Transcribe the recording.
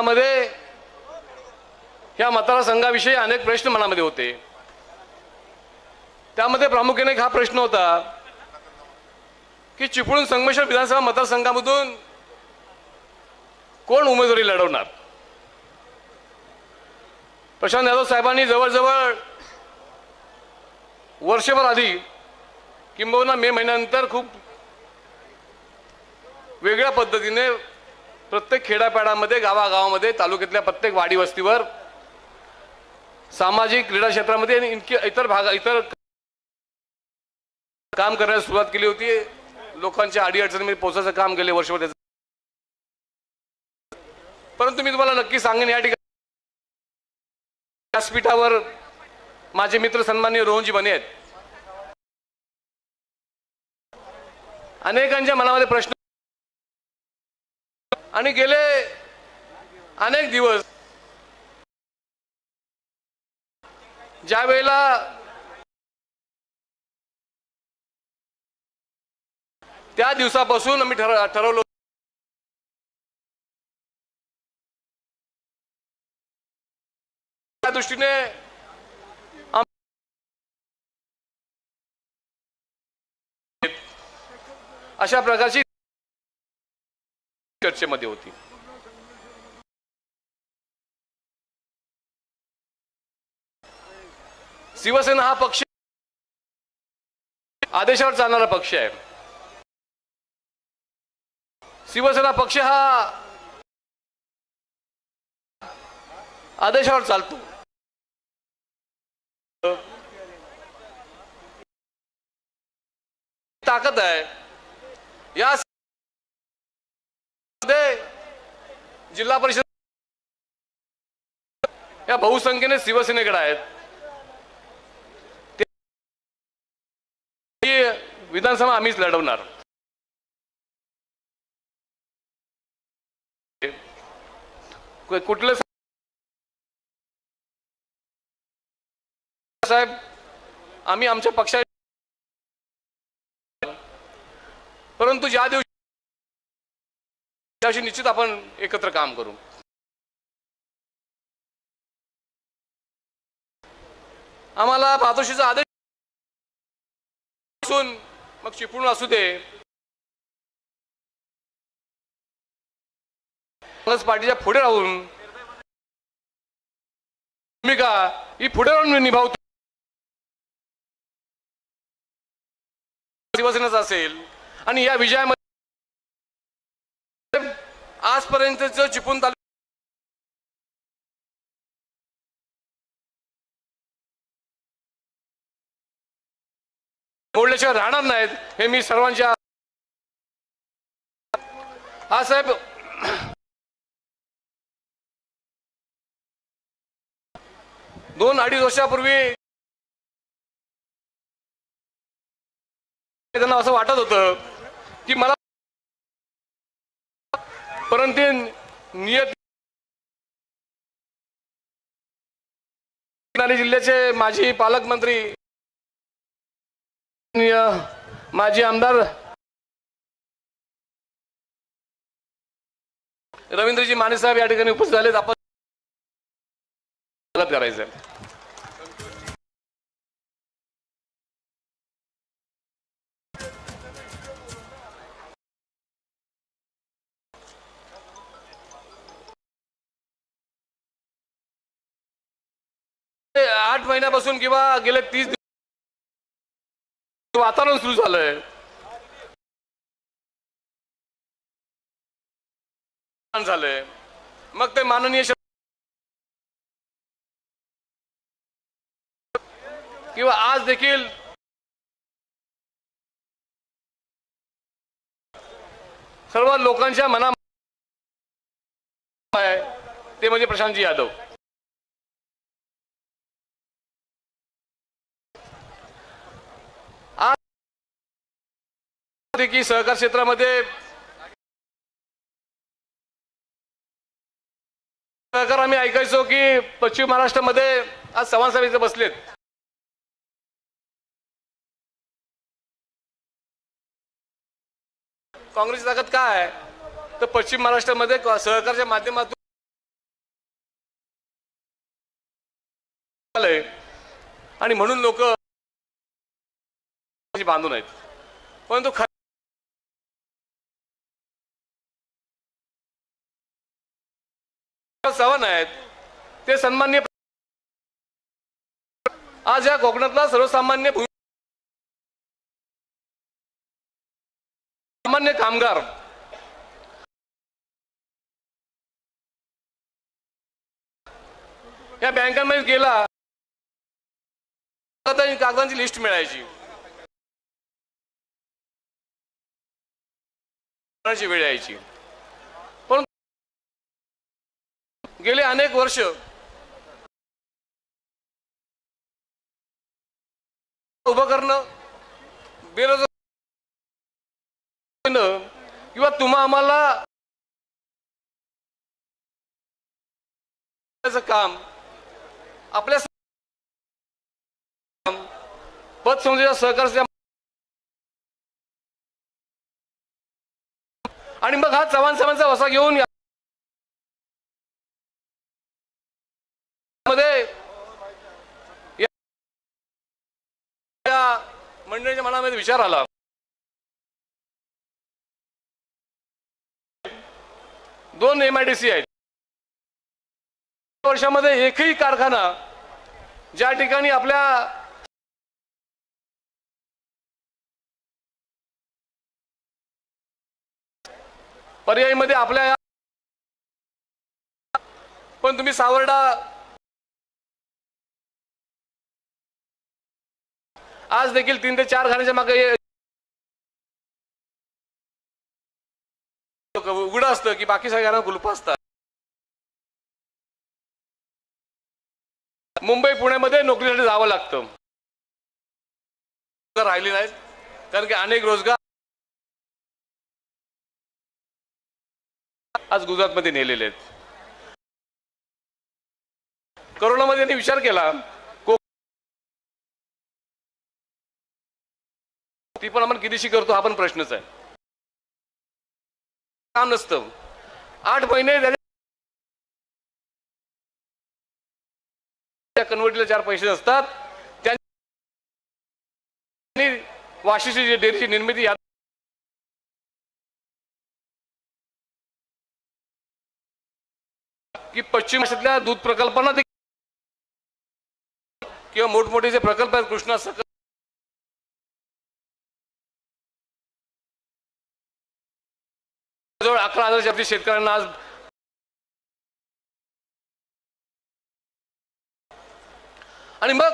मध्ये ह्या मतदारसंघाविषयी अनेक प्रश्न मनामध्ये होते. त्यामध्ये प्रामुख्याने हा प्रश्न होता की चिपळूण संगमेश्वर विधानसभा मतदारसंघामधून कोण उमेदवारी लढवणार? प्रशांत यादव साहेबांनी जवळजवळ वर्षभर आधी किंबहुना मे महिन्यानंतर खूप वेगळ्या पद्धतीने प्रत्येक खेड्यापाड्यामध्ये गावागावामध्ये तालुक्यातल्या प्रत्येक वाडी वस्तीवर सामाजिक क्रीडा क्षेत्रामध्ये आणि इतर भाग इतर काम करण्यास सुरुवात केली होती. लोकांच्या अडीअडचणीमध्ये पोहोचायचं काम केले वर्षभर त्याचं. परंतु मी तुम्हाला नक्की सांगेन या ठिकाणी व्यासपीठावर माझे मित्र सन्माननीय रोहनजी बने आहेत. अनेकांच्या मनामध्ये प्रश्न आणि गेले अनेक दिवस. ज्या वेळेला त्या दिवसापासून आम्ही ठर ठरवलं. त्या दृष्टीने अशा प्रकारची चर्चेमध्ये होती. शिवसेना हा पक्ष आदेशावर चालणारा पक्ष आहे. शिवसेना पक्ष हा आदेशावर चालतो. ताकद आहे. या जिल्हा परिषद या बहुसंख्येने शिवसेनेकडे आहेत. ते- विधानसभा आम्हीच लढवणार. कुठले कुठलं साहेब आम्ही आमच्या पक्षा परंतु ज्या दिवशी त्या निश्चित आपण एकत्र काम करू. आम्हाला पातोशीचा आदेश असून मग चिपळूण असू दे. काँग्रेस पार्टीच्या पुढे राहून भूमिका ही पुढे राहून निभावतो. शिवसेनेचा असेल आणि या विजयामध्ये आजपर्यंतच चिपळूण तालुक्यात मोडल्याशिवाय राहणार नाहीत हे मी सर्वांच्या हा साहेब. दोन अडीच वर्षापूर्वी त्यांना असं वाटत होतं की मला परंतु नियत जिल्ह्याचे माजी पालकमंत्री माजी आमदार रवींद्रजी माने साहेब या ठिकाणी उपस्थित झालेत. आपण स्वागत करायचं आठ महिन्यापासून किंवा गेले तीस दिवस वातावरण सुरू झालंय. झालंय. मग ते माननीय किंवा आज देखील सर्व लोकांच्या मना आहे. ते म्हणजे प्रशांतजी यादव. होते की सहकार क्षेत्रामध्ये सहकार आम्ही ऐकायचो की पश्चिम महाराष्ट्रामध्ये आज चव्हाण साहेब इथे बसलेत. काँग्रेस ताकद काय आहे? तर पश्चिम महाराष्ट्रामध्ये सहकारच्या माध्यमातून आणि म्हणून लोक बांधून आहेत. परंतु खरं चव्हाण आहेत. ते सन्मान्य आज या कोकणातला सर्वसामान्य सामान्य कामगार. या बँकांमध्ये गेला कागदांची लिस्ट मिळायची. वेळ यायची. गेले अनेक वर्ष. उभं करणं बेरोजगार किंवा तुम्हा आम्हाला काम आपल्या पतसंस्थेच्या सहकार आणि मग हा चव्हाण साहेबांचा वसा घेऊन या- मध्ये या या मंडळीच्या मनामध्ये विचार आला. दोन एम आय डी सी आहेत. वर्षामध्ये एकही कारखाना ज्या ठिकाणी आपल्या पर्यायीमध्ये आपल्या पण तुम्ही सावर्डा आज देखील तीन ते चार घराच्या मागे उघडं असतं की बाकी सगळ्या घरांना गुलप असतात. मुंबई पुण्यामध्ये नोकरीसाठी जावं लागतं. राहिले नाहीत कारण की अनेक रोजगार आज गुजरातमध्ये नेलेले आहेत. करोनामध्ये त्यांनी विचार केला ती पण आपण कितीशी करतो हा पण प्रश्नच आहे. काम नसतं. आठ महिने त्या कन्व्हर्टीला चार पैसे असतात. त्यांनी वाशीची जी डेअरीची निर्मिती या की पश्चिम महाराष्ट्रातल्या दूध प्रकल्पांना देखील किंवा मोठमोठे जे प्रकल्प आहेत कृष्णा जवळ अकरा हजार जास्ती शेतकऱ्यांना आज आणि मग